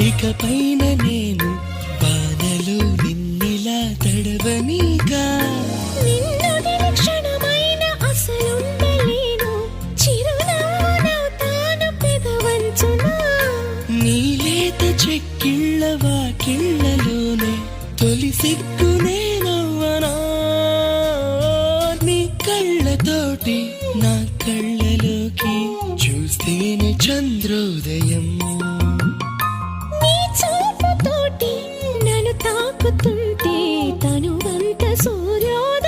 ఇకపైన నేను బాధలు నిన్నిలా తడవనీగా చెక్కిళ్ళ వాకిళ్ళలోనే తొలి సిగ్గునే నవ్వనా నీ కళ్ళతోటి నా చంద్రోదయం. నీ చూపుతోటి నన్ను తాకుతుంటే తను అంత సూర్యోదయం